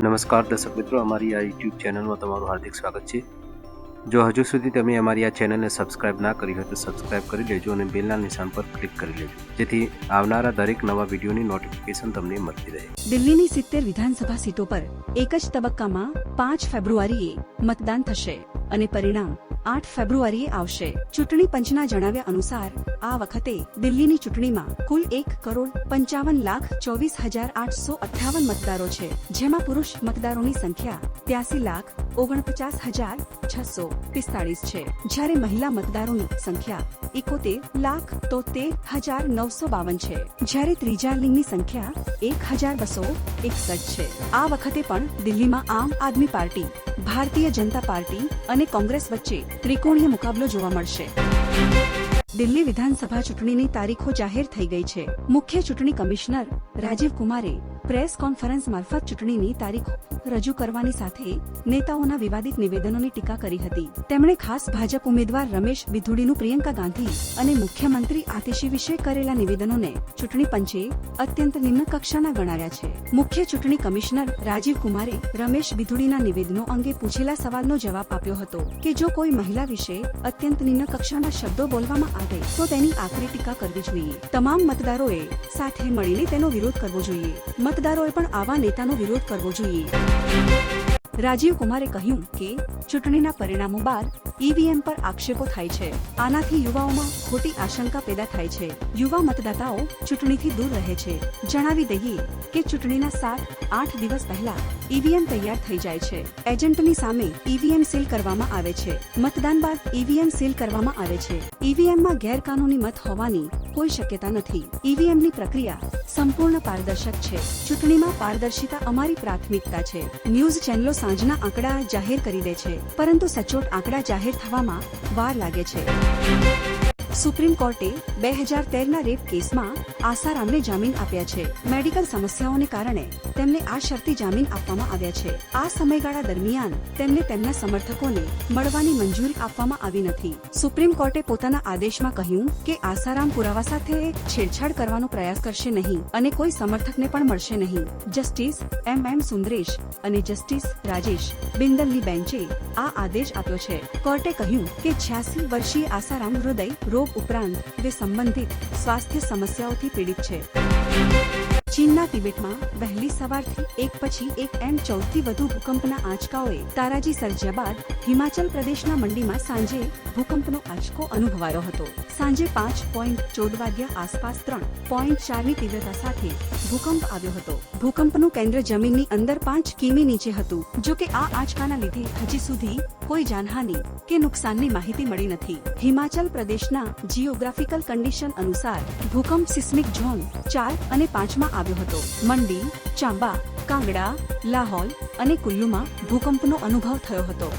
નમસ્કાર દર્શક મિત્રો, અમારી આ યુટ્યુબ ચેનલમાં તમારું હાર્દિક સ્વાગત છે. જો હજુ સુધી તમે અમારી આ ચેનલને સબસ્ક્રાઇબ ના કરી હોય તો સબસ્ક્રાઇબ કરી લેજો અને બેલના નિશાન પર ક્લિક કરી લેજો. જેથી આવનારા દરેક નવા વિડીયોની નોટિફિકેશન તમને મળતી રહે. દિલ્હીની સિત્તેર વિધાનસભા સીટો પર એક જ તબક્કામાં પાંચ ફેબ્રુઆરીએ મતદાન થશે અને પરિણામ આઠ ફેબ્રુઆરીએ આવશે. ચૂંટણી પંચના જણાવ્યા અનુસાર, આ વખતે દિલ્હીની ચૂંટણીમાં કુલ એક કરોડ પંચાવન લાખ ચોવીસ હજાર આઠસો અઠ્ઠાવન મતદારો છે, જેમાં પુરુષ મતદારોની સંખ્યા ત્યાસી લાખ ઓગણપચાસ હજાર છસો પિસ્તાળીસ છે. જ્યારે મહિલા મતદારોની સંખ્યા એકોતેર લાખ તોતેર હજાર નવસો બાવન છે. જ્યારે ત્રીજા લિંગની સંખ્યા એક હજાર બસો એકસઠ છે. આ વખતે પણ દિલ્હીમાં આમ આદમી પાર્ટી, ભારતીય જનતા પાર્ટી અને કોંગ્રેસ વચ્ચે ત્રિકોણીય મુકાબલો જોવા મળશે. દિલ્હી વિધાનસભા ચૂંટણીની તારીખો જાહેર થઈ ગઈ છે. મુખ્ય ચૂંટણી કમિશનર રાજીવ કુમારે પ્રેસ કોન્ફરન્સ મારફત ચૂંટણીની તારીખો રજૂ કરવાની સાથે નેતાઓના વિવાદિત નિવેદનોની ટીકા કરી હતી. તેમણે ખાસ ભાજપ ઉમેદવાર રમેશ વિધુડીનું પ્રિયંકા ગાંધી અને મુખ્યમંત્રી આતિશી વિશે કરેલા નિવેદનોને ચૂંટણી પંચે અત્યંત નિમ્ન કક્ષાના ગણાવ્યા છે. મુખ્ય ચૂંટણી કમિશનર રાજીવ કુમારે રમેશ વિધુડીના નિવેદનો અંગે પૂછેલા સવાલનો જવાબ આપ્યો હતો કે જો કોઈ મહિલા વિશે અત્યંત નિમ્ન કક્ષાના શબ્દો બોલવામાં આવે, તો તેની આકરી ટીકા કરવી જોઈએ. તમામ મતદારોએ સાથે મળીને તેનો વિરોધ કરવો જોઈએ. મતદારોએ પણ આવા નેતાનો વિરોધ કરવો જોઈએ. રાજીવ કુમારે કહ્યું કે ચૂંટણીના પરિણામો બાદ ઈવીએમ પર આક્ષેપો થાય છે. આનાથી યુવાઓમાં ખોટી આશંકા પેદા થાય છે. યુવા મતદાતાઓ ચૂંટણીથી દૂર રહે છે. જણાવી દઈએ કે ચૂંટણીના સાત, આઠ દિવસ પહેલા ઈવીએમ તૈયાર થઈ જાય છે. એજન્ટની સામે ઈવીએમ સીલ કરવામાં આવે છે. મતદાન બાદ ઈવીએમ સીલ કરવામાં આવે છે. ઈવીએમમાં ગેરકાનૂની મત હોવાની કોઈ શક્યતા નથી. ઈવીએમની પ્રક્રિયા સંપૂર્ણ પારદર્શક છે. ચૂંટણીમાં પારદર્શિતા અમારી પ્રાથમિકતા છે. ન્યૂઝ ચેનલો સાંજના આંકડા જાહેર કરી દે છે. પરંતુ સચોટ આંકડા જાહેર થવામાં વાર લાગે છે. સુપ્રીમ કોર્ટે બે હજાર તેરના રેપ કેસમાં આસારામને જામીન આપ્યા છે. મેડિકલ સમસ્યાઓને કારણે તેમને આ શરતી જામીન આપવામાં આવ્યા છે. આ સમયગાળા દરમિયાન તેમને તેમના સમર્થકોને મળવાની મંજૂરી આપવામાં આવી નથી. સુપ્રીમ કોર્ટે પોતાના આદેશમાં કહ્યું કે આસારામ પુરાવા સાથે છેડછાડ કરવાનો પ્રયાસ કરશે નહીં અને કોઈ સમર્થકને પણ મળશે નહીં. જસ્ટિસ એમ એમ સુંદરેશ અને જસ્ટિસ રાજેશ બિંદલની બેન્ચે આ આદેશ આપ્યો છે. કોર્ટે કહ્યું કે છ્યાસી વર્ષીય આસારામ હૃદય રોગ ઉપરાંત તે સંબંધિત સ્વાસ્થ્ય સમસ્યાઓથી પીડિત છે. ચીનના તિબેટમાં વહેલી સવારથી એક પછી એક એમ ચૌદથી વધુ ભૂકંપના આંચકાઓએ તારાજી સર્જ્યા બાદ હિમાચલ પ્રદેશના મંડીમાં સાંજે ભૂકંપનો આંચકો અનુભવાયો હતો. સાંજે પાંચ પોઈન્ટ ચૌદ વાગ્યા આસપાસ ત્રણ પોઈન્ટ ચારની તીવ્રતા સાથે ભૂકંપ આવ્યો હતો. ભૂકંપનું કેન્દ્ર જમીનની અંદર પાંચ કિમી નીચે હતું. જો કે આ આંચકાના લીધે હજી સુધી કોઈ જાનહાનિ કે નુકસાનની માહિતી મળી નથી. હિમાચલ પ્રદેશના જીઓગ્રાફિકલ કન્ડિશન અનુસાર ભૂકંપ સિસ્મિક ઝોન ચાર અને પાંચમાં આવ્યો હતો. મંડી ચાંબા કાંગડા લાહોલ અને કુલ્લુમાં ભૂકંપનો અનુભવ થયો હતો.